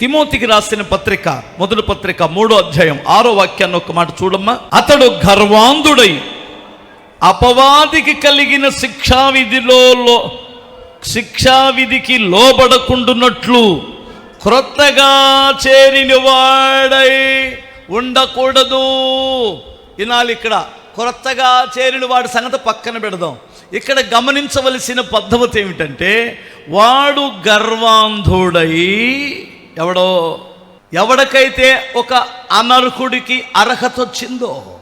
తిమోతికి రాసిన పత్రిక మొదటి పత్రిక మూడో అధ్యాయం ఆరో వాక్యాన్ని ఒక మాట చూడమ్మా. అతడు గర్వాంధుడై అపవాదికి కలిగిన శిక్షా విధిలో శిక్షా విధికి లోబడకుండునట్లు క్రొత్తగా చేరిన వాడై ఉండకూడదు. వినాలి ఇక్కడ క్రొత్తగా చేరిన వాడి సంగతి పక్కన పెడదాం. ఇక్కడ గమనించవలసిన పద్ధతి ఏమిటంటే వాడు గర్వాంధుడై ఎవడో ఎవడికైతే ఒక అనర్హుడికి అర్హత వచ్చిందో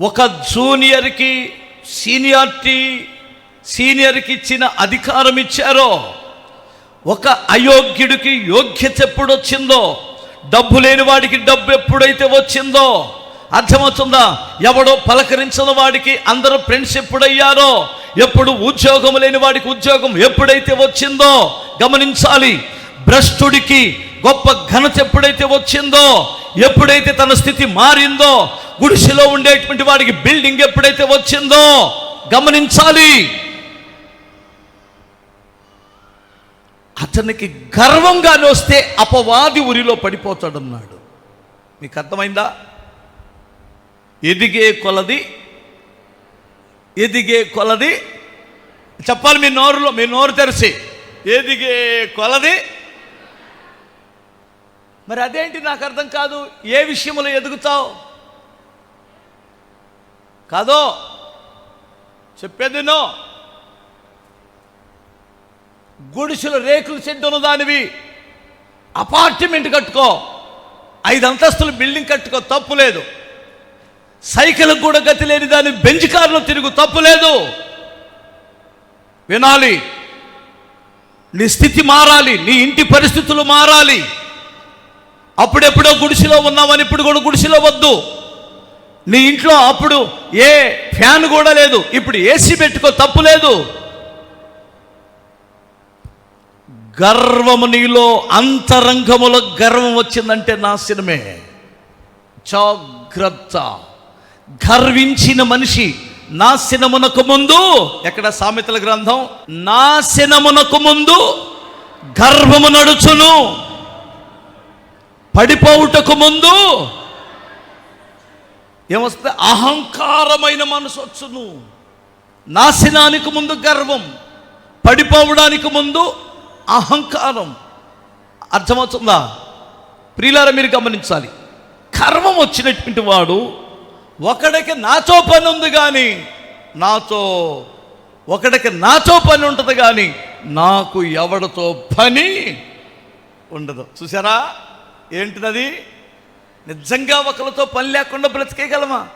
ఒక జూనియర్కి సీనియారిటీ సీనియర్కి ఇచ్చిన అధికారం ఇచ్చారో ఒక అయోగ్యుడికి యోగ్యత ఎప్పుడు వచ్చిందో డబ్బు లేని వాడికి డబ్బు ఎప్పుడైతే వచ్చిందో అర్థమవుతుందా? ఎవడో పలకరించిన వాడికి అందరూ ఫ్రెండ్స్ ఎప్పుడయ్యారో ఎప్పుడు ఉద్యోగం లేని వాడికి ఉద్యోగం ఎప్పుడైతే వచ్చిందో గమనించాలి. భ్రష్టుడికి గొప్ప ఘనత ఎప్పుడైతే వచ్చిందో ఎప్పుడైతే తన స్థితి మారిందో గుడిసెలో ఉండేటువంటి వాడికి బిల్డింగ్ ఎప్పుడైతే వచ్చిందో గమనించాలి. అతనికి గర్వంగానే వస్తే అపవాది ఉరిలో పడిపోతాడన్నాడు. మీకు అర్థమైందా? ఎదిగే కొలది ఎదిగే కొలది. చెప్పాలి మీ నోరులో మీ నోరు తెరిచి. ఎదిగే కొలది మరి అదేంటి నాకు అర్థం కాదు? ఏ విషయంలో ఎదుగుతావు? కాదో? చెప్పేది నో గుడిసెలు రేకులు షెడ్ ఉన్నదానివి. అపార్ట్మెంట్ కట్టుకో. ఐదు అంతస్తులు బిల్డింగ్ కట్టుకో తప్పు లేదు. సైకిల్ కూడా గతి లేని దాని బెంచ్ కారులో తిరుగు తప్పు లేదు. వినాలి. నీ స్థితి మారాలి నీ ఇంటి పరిస్థితులు మారాలి. అప్పుడెప్పుడో గుడిసెలో ఉన్నామని ఇప్పుడు కూడా గుడిసెలో వద్దు. నీ ఇంట్లో అప్పుడు ఏ ఫ్యాన్ కూడా లేదు. ఇప్పుడు ఏసీ పెట్టుకో తప్పు లేదు. గర్వము నీలో అంతరంగములో గర్వం వచ్చిందంటే నాశనమే జాగ్రత్త. గర్వించిన మనిషి నాశనమునకు ముందు ఎక్కడ సామెతల గ్రంథం? నాశనమునకు ముందు గర్వము నడుచును. పడిపోవుటకు ముందు ఏమొస్తే అహంకారమైన మనసు వచ్చును. నాశనానికి ముందు గర్వం పడిపోవడానికి ముందు అహంకారం. అర్థమవుతుందా? ప్రియులారా మీరు గమనించాలి. గర్వం వచ్చినటువంటి వాడు ఒకడికి నాతో పని ఉంది కానీ నాతో ఒకడికి నాతో పని ఉంటుంది కానీ నాకు ఎవడితో పని ఉండదు. చూసారా ఏంటిదది? నిజంగా ఒకరితో పని లేకుండా బ్రతికేయగలమా?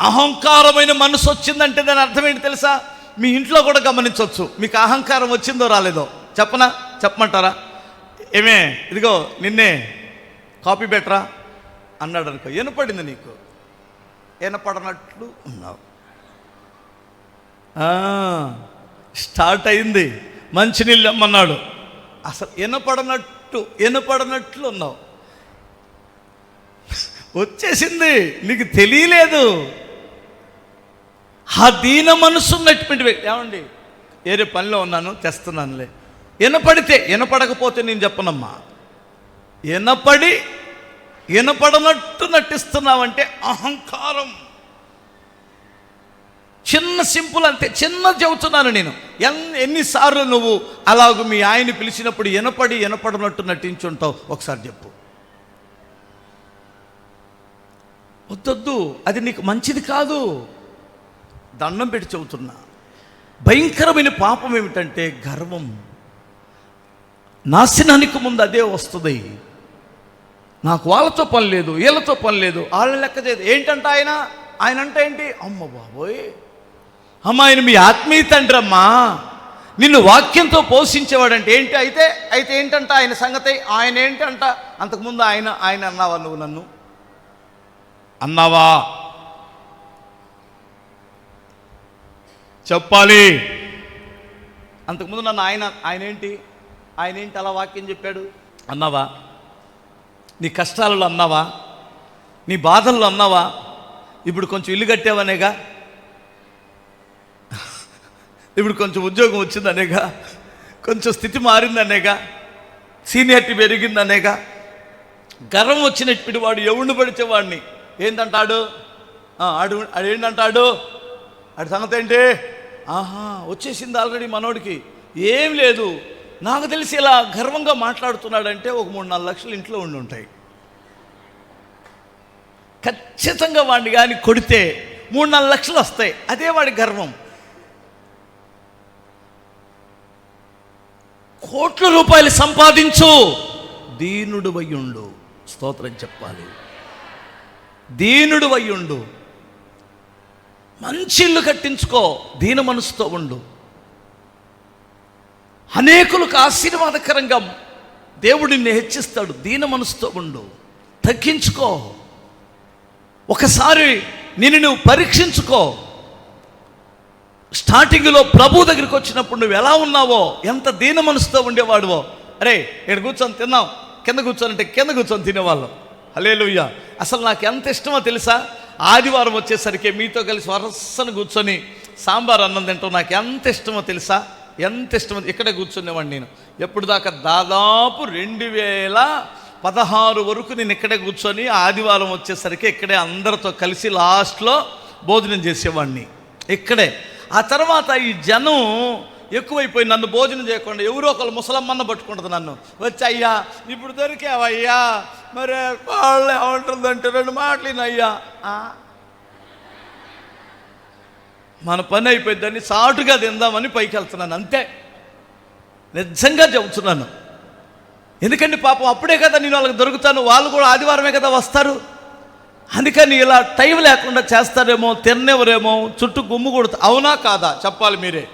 అహంకారమైన మనసు వచ్చిందంటే దాని అర్థం ఏంటి తెలుసా? మీ ఇంట్లో కూడా గమనించవచ్చు. మీకు అహంకారం వచ్చిందో రాలేదో. చెప్పనా? చెప్పమంటారా? ఏమే? ఇదిగో నిన్నే కాపీ బెటరా అన్నాడు అనుకో. వినపడింది నీకు? వినపడనట్లు ఉన్నావు. ఆ, స్టార్ట్ అయింది. మంచినీళ్ళు అమ్మన్నాడు అసలు వినపడనట్టు వినపడనట్లు ఉన్నావు. వచ్చేసింది నీకు తెలియలేదు. ఆ దీన మనసు ఉన్నటువంటి వ్యక్తి ఏమండి? ఏరే పనిలో ఉన్నాను తెస్తున్నానులే. వినపడితే వినపడకపోతే నేను చెప్పనమ్మా. వినపడి వినపడనట్టు నటిస్తున్నావంటే అహంకారం. చిన్న సింపుల్ అంతే చిన్న చెబుతున్నాను నేను. ఎన్నిసార్లు నువ్వు అలాగ మీ ఆయన పిలిచినప్పుడు వినపడి వినపడనట్టు నటించుంటావు. ఒకసారి చెప్పు. వద్దొద్దు అది నీకు మంచిది కాదు. దండం పెట్టి చెబుతున్నా. భయంకరమైన పాపం ఏమిటంటే గర్వం. నాశనానికి ముందు అదే వస్తుంది. నాకు వాళ్ళతో పని లేదు వీళ్ళతో పని లేదు వాళ్ళని లెక్క చేయదు. ఏంటంటే ఆయన? ఆయన అంటే ఏంటి? అమ్మ బాబోయ్. అమ్మ ఆయన మీ ఆత్మీయ తండ్రి అమ్మా నిన్ను వాక్యంతో పోషించేవాడంటే ఏంటి? అయితే అయితే ఏంటంట ఆయన సంగతి? ఆయన ఏంటంట? అంతకుముందు ఆయన ఆయన అన్నావా నువ్వు నన్ను? అన్నావా? చెప్పాలి. అంతకుముందు నన్ను ఆయన ఆయన ఏంటి? ఆయన ఏంటి అలా వాక్యం చెప్పాడు? అన్నావా? నీ కష్టాలలో అన్నావా? నీ బాధల్లో అన్నావా? ఇప్పుడు కొంచెం ఇల్లు కట్టావనేగా? ఇప్పుడు కొంచెం ఉద్యోగం వచ్చిందనేగా కొంచెం స్థితి మారిందనేగా సీనియారిటీ పెరిగిందనేగా గర్వం వచ్చినటువంటి వాడు ఎవడిని పడితే వాడిని ఏంటంటాడు ఆడు ఆడు ఏంటంటాడు ఆడి సంగతి ఏంటి? ఆహా వచ్చేసింది ఆల్రెడీ మనోడికి. ఏం లేదు. నాకు తెలిసి ఇలా గర్వంగా మాట్లాడుతున్నాడంటే ఒక మూడు నాలుగు లక్షలు ఇంట్లో ఉండి ఉంటాయి. ఖచ్చితంగా వాడిని కానీ కొడితే మూడు నాలుగు లక్షలు వస్తాయి. అదే వాడి గర్వం. కోట్ల రూపాయలు సంపాదించు. దీనుడు వయ్యుండు. స్తోత్రం చెప్పాలి. దీనుడు వయ్యుండు. మంచి ఇల్లు కట్టించుకో. దీన మనసుతో ఉండు. అనేకులకు ఆశీర్వాదకరంగా దేవుడు నిన్ను హెచ్చిస్తాడు. దీన మనసుతో ఉండు. తగ్గించుకో. ఒకసారి నిన్ను నువ్వు పరీక్షించుకో. స్టార్టింగ్లో ప్రభు దగ్గరికి వచ్చినప్పుడు నువ్వు ఎలా ఉన్నావో ఎంత దీన మనసుతో ఉండేవాడువో. అరే ఇక్కడ కూర్చొని తిన్నాం. కింద కూర్చొని అంటే కింద కూర్చొని తినేవాళ్ళం. హలేలుయ్య అసలు నాకు ఎంత ఇష్టమో తెలుసా? ఆదివారం వచ్చేసరికి మీతో కలిసి వరసను కూర్చొని సాంబార్ అన్నం తింటాం. నాకు ఎంత ఇష్టమో తెలుసా? ఎంత ఇష్టమో ఇక్కడే కూర్చునేవాడిని నేను. ఎప్పుడు దాకా? దాదాపు రెండు వేల పదహారు వరకు నేను ఇక్కడే కూర్చొని ఆదివారం వచ్చేసరికి ఇక్కడే అందరితో కలిసి లాస్ట్లో భోజనం చేసేవాడిని. ఇక్కడే. ఆ తర్వాత ఈ జనం ఎక్కువైపోయి నన్ను భోజనం చేయకుండా ఎవరో ఒకళ్ళు ముసలమ్మన్న పట్టుకుంటుంది నన్ను. వచ్చి అయ్యా ఇప్పుడు దొరికావయ్యా మరి వాళ్ళు ఏమంటుందంటే రెండు మాటలు అయ్యా మన పని అయిపోయిందని సాటుగా తిందామని పైకి వెళ్తున్నాను అంతే. నిజంగా చెబుతున్నాను. ఎందుకంటే పాపం అప్పుడే కదా నేను వాళ్ళకి దొరుకుతాను వాళ్ళు కూడా ఆదివారమే కదా వస్తారు. అందుకని ఇలా టైం లేకుండా చేస్తారేమో తిన్నెవరేమో చుట్టూ గుమ్ము కొడుతా అవునా కాదా? చెప్పాలి మీరే.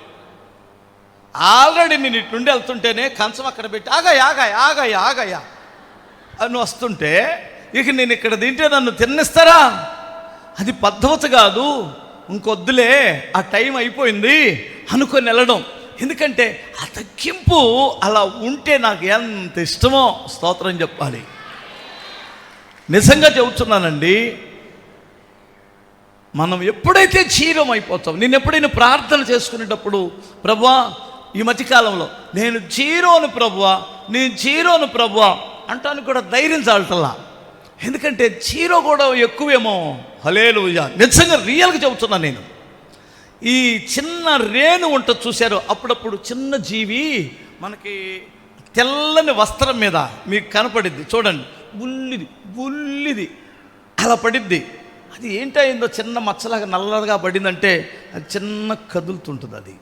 ఆల్రెడీ నేను ఇటు వెళ్తుంటేనే కంచం అక్కడ పెట్టి ఆగాయ ఆగాయ ఆగాయ ఆగాయ అని వస్తుంటే ఇక నేను ఇక్కడ తింటే నన్ను తిన్నిస్తారా? అది పద్ధతి కాదు ఇంకొద్దులే ఆ టైం అయిపోయింది అనుకొని వెళ్ళడం. ఎందుకంటే ఆ తగ్గింపు అలా ఉంటే నాకు ఎంత ఇష్టమో స్తోత్రం చెప్పాలి. నిజంగా చెబుతున్నానండి మనం ఎప్పుడైతే చీరం అయిపోతాం నేను ఎప్పుడైనా ప్రార్థన చేసుకునేటప్పుడు ప్రభువా ఈ మధ్యకాలంలో నేను జీరోను ప్రభువా నేను జీరోను ప్రభువా అంటానికి కూడా ధైర్యం చాలటల్లా ఎందుకంటే జీరో కూడా ఎక్కువేమో. హలేలు నిజంగా రియల్గా చెబుతున్నాను నేను. ఈ చిన్న రేణు ఉంటుంది చూశారు అప్పుడప్పుడు చిన్న జీవి మనకి తెల్లని వస్త్రం మీద మీకు కనపడింది. చూడండి. బుల్లిది బుల్లిది. అలా పడిద్ది. అది ఏంటయిందో చిన్న మచ్చలాగా నల్లగా పడిందంటే అది చిన్న కదులుతుంటుంది అది.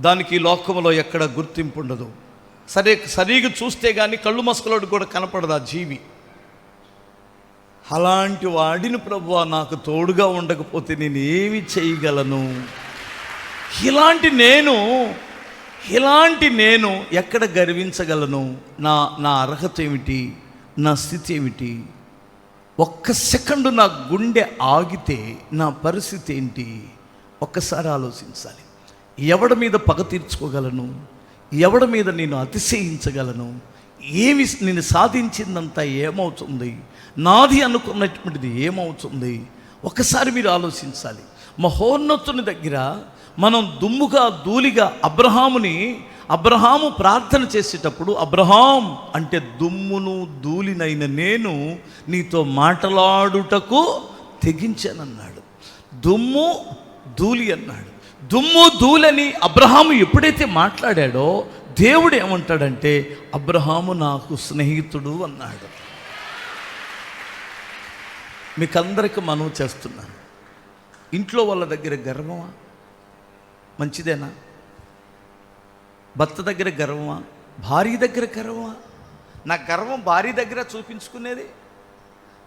దానికి లోకంలో ఎక్కడ గుర్తింపు ఉండదు. సరే సరిగా చూస్తే కానీ కళ్ళు మసకలోడు కూడా కనపడదు ఆ జీవి. అలాంటి వాడిని ప్రభు నాకు తోడుగా ఉండకపోతే నేను ఏమి చేయగలను? ఇలాంటి నేను ఇలాంటి నేను ఎక్కడ గర్వించగలను? నా నా అర్హత ఏమిటి? నా స్థితి ఏమిటి? ఒక్క సెకండ్ నా గుండె ఆగితే నా పరిస్థితి ఏంటి? ఒక్కసారి ఆలోచించాలి. ఎవడి మీద పగ తీర్చుకోగలను? ఎవడి మీద నేను అతిశయించగలను? ఏమి నేను సాధించిందంతా ఏమవుతుంది? నాది అనుకున్నటువంటిది ఏమవుతుంది? ఒకసారి మీరు ఆలోచించాలి. మహోన్నతుని దగ్గర మనం దుమ్ముగా ధూళిగా అబ్రహాముని అబ్రహాము ప్రార్థన చేసేటప్పుడు అబ్రహాం అంటే దుమ్మును ధూళినైన నేను నీతో మాట్లాడుటకు తెగించానన్నాడు. దుమ్ము ధూళి అన్నాడు. దుమ్ము ధూళని అబ్రహాము ఎప్పుడైతే మాట్లాడాడో దేవుడు ఏమంటాడంటే అబ్రహాము నాకు స్నేహితుడు అన్నాడు. మీకందరికి మనవి చేస్తున్నాను. ఇంట్లో వాళ్ళ దగ్గర గర్వమా? మంచిదేనా? భర్త దగ్గర గర్వమా? భార్య దగ్గర గర్వమా? నా గర్వం భార్య దగ్గర చూపించుకునేది?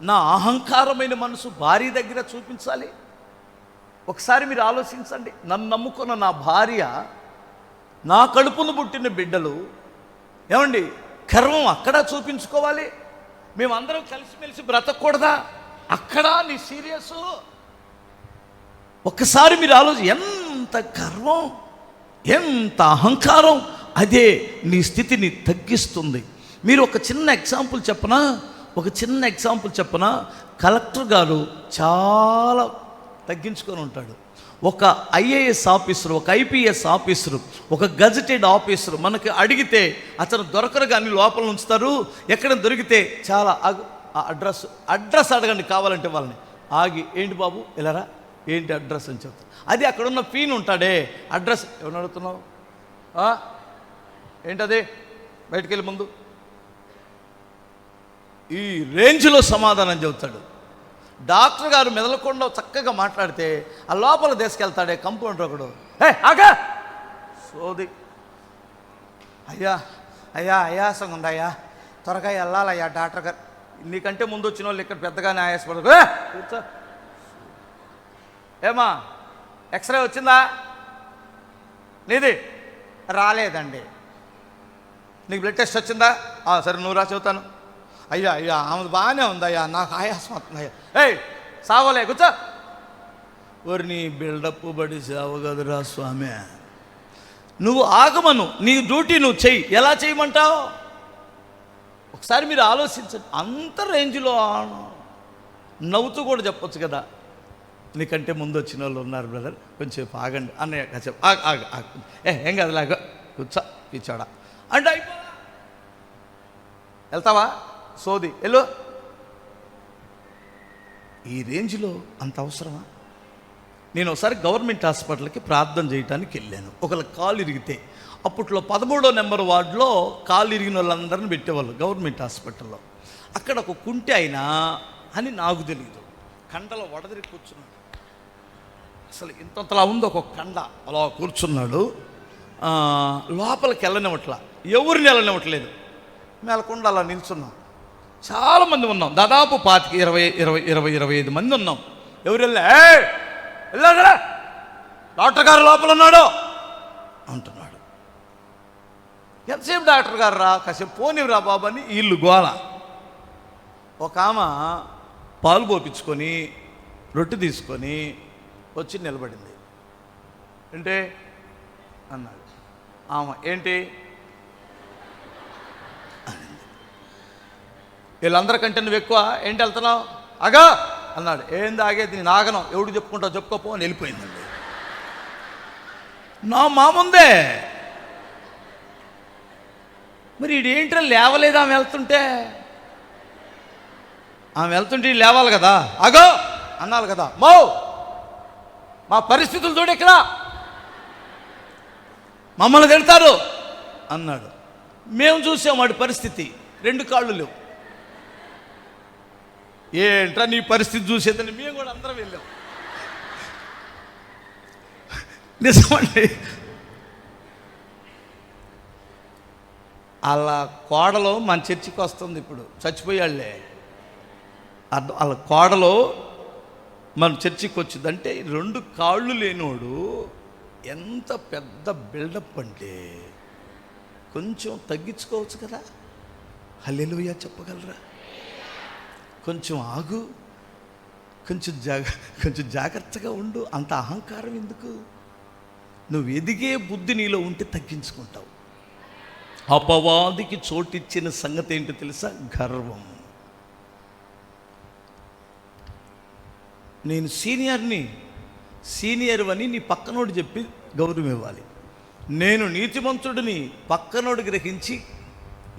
నా అహంకారమైన మనసు భార్య దగ్గర చూపించాలి? ఒకసారి మీరు ఆలోచించండి. నన్ను నమ్ముకున్న నా భార్య నా కడుపును పుట్టిన బిడ్డలు ఏమండి? గర్వం అక్కడ చూపించుకోవాలి. మేమందరం కలిసిమెలిసి బ్రతకూడదా? అక్కడ నీ సీరియస్. ఒక్కసారి మీరు ఆలోచి ఎంత గర్వం? ఎంత అహంకారం! అదే నీ స్థితిని తగ్గిస్తుంది. మీరు ఒక చిన్న ఎగ్జాంపుల్ చెప్పనా? ఒక చిన్న ఎగ్జాంపుల్ చెప్పనా? కలెక్టర్ గారు చాలా తగ్గించుకొని ఉంటాడు. ఒక ఐఏఎస్ ఆఫీసర్ ఒక ఐపీఎస్ ఆఫీసరు ఒక గజెటెడ్ ఆఫీసరు మనకి అడిగితే అతను దొరకరు కానీ లోపల ఉంచుతారు. ఎక్కడ దొరికితే చాలా అడ్రస్ అడ్రస్ అడగండి కావాలంటే వాళ్ళని. ఆగి ఏంటి బాబు ఇలారా ఏంటి అడ్రస్ అని చెప్తాను అది అక్కడ ఉన్న ఫీన్ ఉంటాడే. అడ్రస్ ఎవరు అడుగుతున్నావు? ఏంటది? బయటికి వెళ్ళి ముందు. ఈ రేంజ్లో సమాధానం చెబుతాడు. డాక్టర్ గారు మెదలకుండా చక్కగా మాట్లాడితే ఆ లోపల తీసుకెళ్తాడే కంపౌండర్ ఒకడు. ఏ ఆగా! సోది. అయ్యా అయ్యా ఆయాసంగా ఉందయ్యా త్వరగా వెళ్ళాలయ్యా డాక్టర్ గారు. నీకంటే ముందు వచ్చిన వాళ్ళు ఇక్కడ పెద్దగానే ఆయాసపడదు కూర్చో. ఏమా ఎక్స్రే వచ్చిందా? నీది? రాలేదండి. నీకు బ్లడ్ టెస్ట్ వచ్చిందా? సరే నువ్వు రా చెబుతాను. అయ్యా అయ్యా ఆమె బాగానే ఉందయ్యా నాకు ఆయాసం వస్తుందయ్యా ఏయ్ సావలే కూర్చో. ఓరి నీ బిల్డప్ బడి సావు కదురా స్వామి. నువ్వు ఆగమను నీ డ్యూటీ నువ్వు చెయ్యి. ఎలా చేయమంటావు ఒకసారి మీరు ఆలోచించండి అంత రేంజ్లో నవ్వుతూ కూడా చెప్పొచ్చు కదా. నీకంటే ముందు వచ్చిన వాళ్ళు ఉన్నారు బ్రదర్ కొంచెం ఆగండి. అన్నయ్య కాసేపు. ఆగ ఆగ ఆగ. ఏ ఏం కదా లాగా కూర్చో పిచ్చాడా. అంటే అయిపో. వెళ్తావా? సోది. వెళ్ళు. ఈ రేంజ్లో అంత అవసరమా? నేను ఒకసారి గవర్నమెంట్ హాస్పిటల్కి ప్రార్థన చేయడానికి వెళ్ళాను. ఒకళ్ళ కాలు ఇరిగితే. అప్పట్లో పదమూడో నెంబర్ వార్డులో కాలు ఇరిగిన వాళ్ళందరిని పెట్టేవాళ్ళు గవర్నమెంట్ హాస్పిటల్లో. అక్కడ ఒక కుంటే అయినా అని నాకు తెలియదు కండలో వడదిరి కూర్చున్నాడు. అసలు ఇంతంతలా ఉంది ఒక కండ. అలా కూర్చున్నాడు. లోపలికి వెళ్ళనివ్వట్లా. ఎవరిని వెళ్ళనివ్వట్లేదు. మేలకుండా అలా నిల్చున్నాం. చాలామంది ఉన్నాం. దాదాపు పాతికి ఇరవై ఇరవై ఇరవై ఇరవై ఐదు మంది ఉన్నాం. ఎవరు వెళ్ళా? "ఏయ్, వెళ్ళారా డాక్టర్ గారు లోపల ఉన్నాడు! అంటున్నాడు. ఎంతసేపు డాక్టర్ గారు రా? కాసేపు పోనివ్వరా బాబు అని వీళ్ళు గోల. ఒక ఆమె పాలు పోపించుకొని రొట్టె తీసుకొని వచ్చి నిలబడింది. అంటే అన్నాడు. ఆమె ఏంటి. వీళ్ళందరికంటే నువ్వు ఎక్కువ ఏంటి వెళ్తున్నావు? అగా అన్నాడు. ఏంది ఆగేది నేను ఆగను. ఎవడు చెప్పుకుంటావు చెప్పుకోపో అని వెళ్ళిపోయిందండి. నా మాముందే. మరి ఇదేంట్రా లేవలేదు ఆమె వెళ్తుంటే? ఆమె వెళ్తుంటే లేవాలి కదా? అగో అన్నాలి కదా. మో! మా పరిస్థితులు చూడు ఇక్కడ. మమ్మల్ని తిడతారు అన్నాడు. మేము చూసాం వాడి పరిస్థితి. రెండు కాళ్ళు లేవు. ఏంట్రా నీ పరిస్థితి చూసేదని మేము కూడా అందరం వెళ్ళాం. నిజమండి. అలా కోడలు మన చర్చికి వస్తుంది ఇప్పుడు. చచ్చిపోయాళ్ళే అర్థం వాళ్ళ కోడలో మనం చర్చికి వచ్చింది. అంటే రెండు కాళ్ళు లేనోడు ఎంత పెద్ద బిల్డప్ అంటే కొంచెం తగ్గించుకోవచ్చు కదా? హల్లెలుయ చెప్పగలరా? కొంచెం ఆగు. కొంచెం జాగ కొంచెం జాగ్రత్తగా ఉండు. అంత అహంకారం ఎందుకు? నువ్వు ఎదిగే బుద్ధి నీలో ఉంటే తగ్గించుకుంటావు. అపవాదికి చోటిచ్చిన సంగతి ఏంటో తెలుసా? గర్వం. నేను సీనియర్ని సీనియర్ అని నీ పక్కనోడు చెప్పి గౌరవం ఇవ్వాలి. నేను నీతిమంతుడిని పక్కనోడు గ్రహించి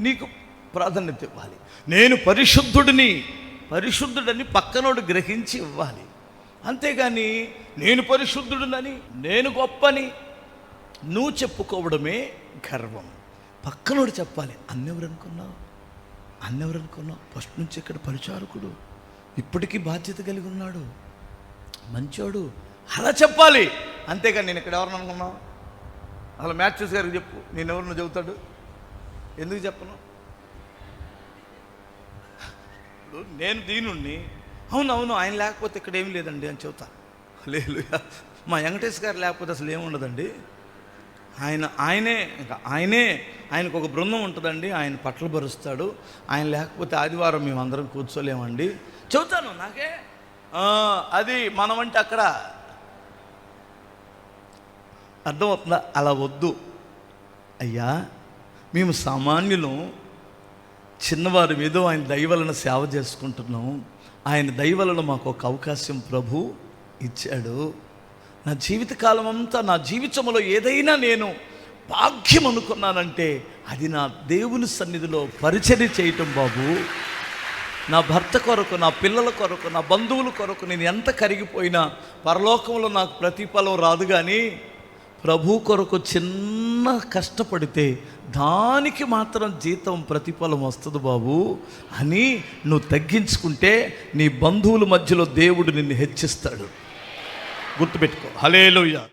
నీకు ప్రాధాన్యత ఇవ్వాలి. నేను పరిశుద్ధుడిని పరిశుద్ధుడని పక్కనోడు గ్రహించి ఇవ్వాలి. అంతేగాని నేను పరిశుద్ధుడినని నేను గొప్పని నువ్వు చెప్పుకోవడమే గర్వం. పక్కనోడు చెప్పాలి అన్నెవరు అనుకున్నావు అన్నెవరు అనుకున్నావు ఫస్ట్ నుంచి ఇక్కడ పరిచారకుడు. ఇప్పటికీ బాధ్యత కలిగి ఉన్నాడు. మంచోడు. అలా చెప్పాలి. అంతేగాని నేను ఇక్కడ ఎవరిని అనుకున్నావు? అసలు మ్యాథ్యూస్ గారికి చెప్పు. నేను ఎవరిని చెబుతాడు ఎందుకు చెప్పను? ఇప్పుడు నేను దీనుణ్ణి. అవును అవును ఆయన లేకపోతే ఇక్కడ ఏమి లేదండి అని చెబుతా. లేదు మా వెంకటేష్ గారు లేకపోతే అసలు ఏముండదండి ఆయన ఆయనే ఇంకా ఆయనే ఆయనకు ఒక బృందం ఉంటుందండి. ఆయన పట్ల భరుస్తాడు. ఆయన లేకపోతే ఆదివారం మేము అందరం కూర్చోలేమండి. చెబుతాను నాకే. అది మనం అంటే అక్కడ. అర్థమవుతుందా? అలా వద్దు. అయ్యా మేము సామాన్యులం. చిన్నవారి మీద ఆయన దయవలను సేవ చేసుకుంటున్నాం. ఆయన దయవలను మాకు ఒక అవకాశం ప్రభు ఇచ్చాడు. నా జీవితకాలం అంతా నా జీవితంలో ఏదైనా నేను భాగ్యం అనుకున్నానంటే అది నా దేవుని సన్నిధిలో పరిచయం చేయటం బాబు. నా భర్త కొరకు నా పిల్లల కొరకు నా బంధువుల కొరకు నేను ఎంత కరిగిపోయినా పరలోకంలో నాకు ప్రతిఫలం రాదు కానీ ప్రభు కొరకు చిన్న కష్టపడితే దానికి మాత్రం జీతం ప్రతిఫలం వస్తుంది బాబు అని నువ్వు తగ్గించుకుంటే నీ బంధువుల మధ్యలో దేవుడు నిన్ను హెచ్చిస్తాడు. గుర్తుపెట్టుకో. హలేలుయ్యా